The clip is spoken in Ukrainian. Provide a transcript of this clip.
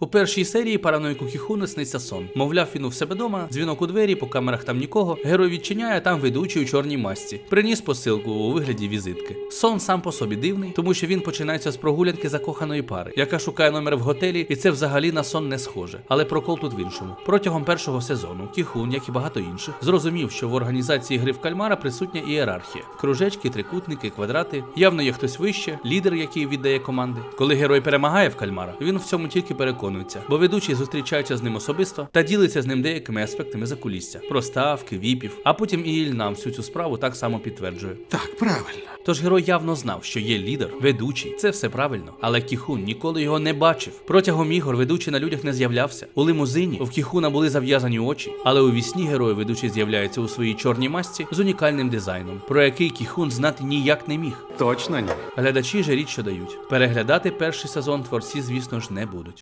У першій серії параноїку Кіхуна сниться сон. Мовляв, він у себе дома, дзвінок у двері, по камерах там нікого. Герой відчиняє там ведучий у чорній масці. Приніс посилку у вигляді візитки. Сон сам по собі дивний, тому що він починається з прогулянки закоханої пари, яка шукає номер в готелі, і це взагалі на сон не схоже. Але прокол тут в іншому. Протягом першого сезону Кіхун, як і багато інших, зрозумів, що в організації гри в кальмара присутня ієрархія: кружечки, трикутники, квадрати. Явно є хтось вище, лідер, який віддає команди. Коли герой перемагає в кальмара, він в цьому тільки переконується, бо ведучий зустрічається з ним особисто та ділиться з ним деякими аспектами закулісся, про ставки, віпів. А потім і Іль нам всю цю справу так само підтверджує. Так, правильно. Тож герой явно знав, що є лідер, ведучий, це все правильно. Але Кіхун ніколи його не бачив. Протягом ігор ведучий на людях не з'являвся. У лимузині в Кіхуна були зав'язані очі, але у вісні герой ведучий з'являється у своїй чорній масці з унікальним дизайном, про який Кіхун знати ніяк не міг. Точно ні. Глядачі же рідко дають. Переглядати перший сезон творці, звісно ж, не будуть.